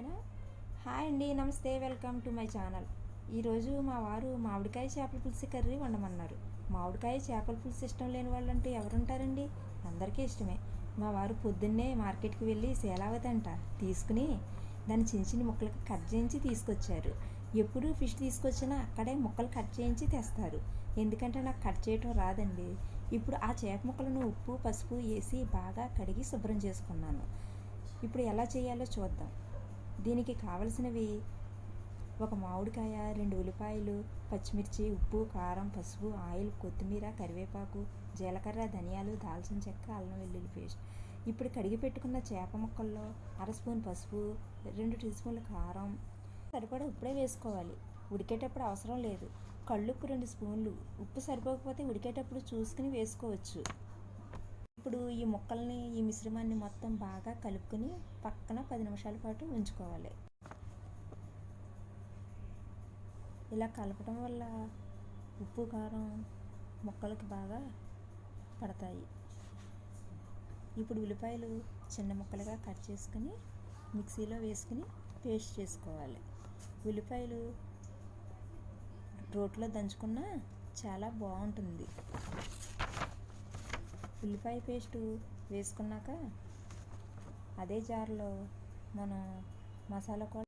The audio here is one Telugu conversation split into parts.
చెప్పిన? హాయ్ అండి నమస్తే వెల్కమ్ టు మై ఛానల్. ఈరోజు మా వారు మామిడికాయ చేపల పులుసు కర్రీ వండమన్నారు. మామిడికాయ చేపల పులుసు ఇష్టం లేని వాళ్ళంటూ ఎవరుంటారండి? అందరికీ ఇష్టమే. మా వారు పొద్దున్నే మార్కెట్కి వెళ్ళి సేలావతి అంట తీసుకుని దాన్ని చిన్న చిన్న ముక్కలకు కట్ చేయించి తీసుకొచ్చారు. ఎప్పుడు ఫిష్ తీసుకొచ్చినా అక్కడే ముక్కలు కట్ చేయించి తెస్తారు. ఎందుకంటే నాకు కట్ చేయటం రాదండి. ఇప్పుడు ఆ చేప ముక్కలను ఉప్పు పసుపు వేసి బాగా కడిగి శుభ్రం చేసుకున్నాను. ఇప్పుడు ఎలా చేయాలో చూద్దాం. దీనికి కావలసినవి ఒక మామిడికాయ రెండు ఉల్లిపాయలు పచ్చిమిర్చి ఉప్పు కారం పసుపు ఆయిల్ కొత్తిమీర కరివేపాకు జీలకర్ర ధనియాలు దాల్చిన చెక్క అల్లం వెల్లుల్లి పేస్ట్. ఇప్పుడు కడిగి పెట్టుకున్న చేప ముక్కల్లో అర స్పూన్ పసుపు రెండు టీ స్పూన్ల కారం. సరిపడా ఉప్పుడే వేసుకోవాలి. ఉడికేటప్పుడు అవసరం లేదు. కళ్ళుప్పు రెండు స్పూన్లు. ఉప్పు సరిపోకపోతే ఉడికేటప్పుడు చూసుకుని వేసుకోవచ్చు. ఇప్పుడు ఈ ముక్కల్ని ఈ మిశ్రమాన్ని మొత్తం బాగా కలుపుకొని పక్కన పది నిమిషాల పాటు ఉంచుకోవాలి. ఇలా కలపడం వల్ల ఉప్పు కారం ముక్కలకి బాగా పడతాయి. ఇప్పుడు ఉల్లిపాయలు చిన్న ముక్కలుగా కట్ చేసుకుని మిక్సీలో వేసుకుని పేస్ట్ చేసుకోవాలి. ఉల్లిపాయలు రోట్లో దంచుకున్నా చాలా బాగుంటుంది. ఉల్లిపాయ పేస్టు వేసుకున్నాక అదే జార్లో మనం మసాలా కూడా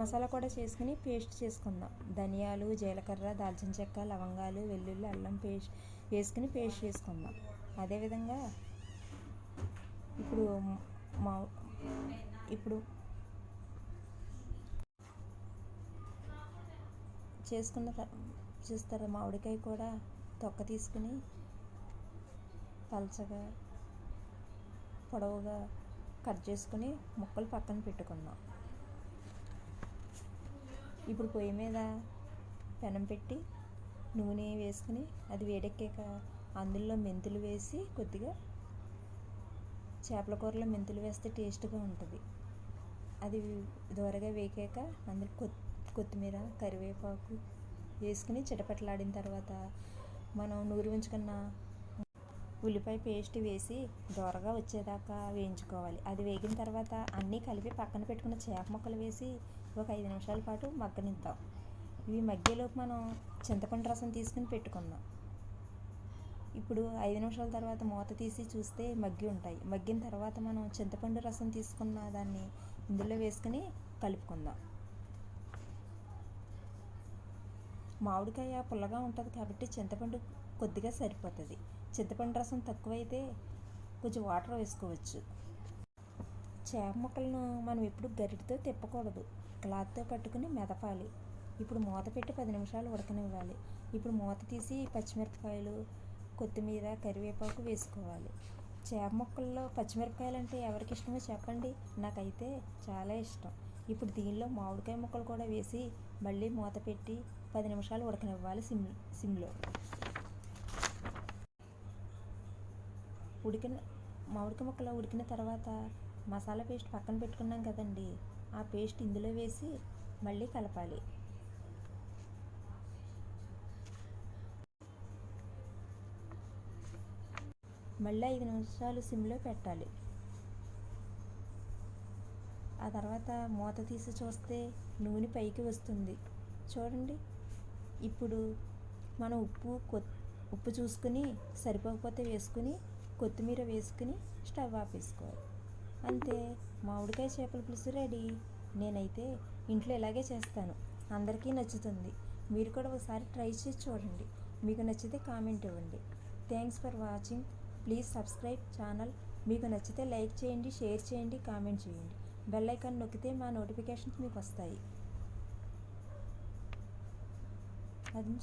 మసాలా కూడా చేసుకుని పేస్ట్ చేసుకుందాం. ధనియాలు జీలకర్ర దాల్చిన చెక్క లవంగాలు వెల్లుల్లి అల్లం పేస్ట్ వేసుకుని పేస్ట్ చేసుకుందాం. అదేవిధంగా ఇప్పుడు మా ఇప్పుడు చేసుకున్న చూస్తారు? మామిడికాయ కూడా తొక్క తీసుకుని పలచగా పొడవుగా కట్ చేసుకుని ముక్కలు పక్కన పెట్టుకుందాం. ఇప్పుడు పొయ్యి మీద పెనం పెట్టి నూనె వేసుకుని అది వేడెక్కాక అందులో మెంతులు వేసి కొద్దిగా చేపల కూరలో మెంతులు వేస్తే టేస్ట్గా ఉంటుంది. అది దూరగా వేకాక అందులో కొత్తి కొత్తిమీర కరివేపాకు వేసుకుని చిటపట్లాడిన తర్వాత మనం నూరి ఉంచుకున్న ఉల్లిపాయ పేస్ట్ వేసి దోరగా వచ్చేదాకా వేయించుకోవాలి. అది వేగిన తర్వాత అన్నీ కలిపి పక్కన పెట్టుకున్న చేప ముక్కలు వేసి ఒక ఐదు నిమిషాల పాటు మగ్గనిద్దాం. ఇవి మగ్గేలోపు మనం చింతపండు రసం తీసుకుని పెట్టుకుందాం. ఇప్పుడు ఐదు నిమిషాల తర్వాత మూత తీసి చూస్తే మగ్గి ఉంటాయి. మగ్గిన తర్వాత మనం చింతపండు రసం తీసుకున్న దాన్ని ఇందులో వేసుకుని కలుపుకుందాం. మామిడికాయ పుల్లగా ఉంటుంది కాబట్టి చింతపండు కొద్దిగా సరిపోతుంది. చింతపండు రసం తక్కువైతే కొంచెం వాటర్ వేసుకోవచ్చు. చేప ముక్కలను మనం ఎప్పుడు గరిటితో తిప్పకూడదు. క్లాత్తో పట్టుకుని మెదపాలి. ఇప్పుడు మూత పెట్టి పది నిమిషాలు ఉడకనివ్వాలి. ఇప్పుడు మూత తీసి పచ్చిమిరపకాయలు కొత్తిమీర కరివేపాకు వేసుకోవాలి. చేప ముక్కల్లో పచ్చిమిరపకాయలు అంటే ఎవరికి ఇష్టమో చెప్పండి. నాకైతే చాలా ఇష్టం. ఇప్పుడు దీనిలో మామిడికాయ ముక్కలు కూడా వేసి మళ్ళీ మూత పెట్టి పది నిమిషాలు ఉడకనివ్వాలి సిమ్ సిమ్లో. ఉడికిన మామిడికాయ ముక్కలు ఉడికిన తర్వాత మసాలా పేస్ట్ పక్కన పెట్టుకున్నాం కదండి. ఆ పేస్ట్ ఇందులో వేసి మళ్ళీ కలపాలి. మళ్ళీ ఐదు నిమిషాలు సిమ్లో పెట్టాలి. ఆ తర్వాత మూత తీసి చూస్తే నూనె పైకి వస్తుంది. చూడండి. ఇప్పుడు మనం ఉప్పు ఉప్పు చూసుకుని సరిపోకపోతే వేసుకుని కొత్తిమీర వేసుకుని స్టవ్ ఆపేసుకోవాలి. అంతే మామిడికాయ చేపల పులుసు రెడీ. నేనైతే ఇంట్లో ఇలాగే చేస్తాను. అందరికీ నచ్చుతుంది. మీరు కూడా ఒకసారి ట్రై చేసి చూడండి. మీకు నచ్చితే కామెంట్ ఇవ్వండి. Thanks for watching. Please subscribe channel. మీకు నచ్చితే లైక్ చేయండి షేర్ చేయండి కామెంట్ చేయండి. బెల్ ఐకాన్ నొక్కితే మా నోటిఫికేషన్స్ మీకు వస్తాయి. అది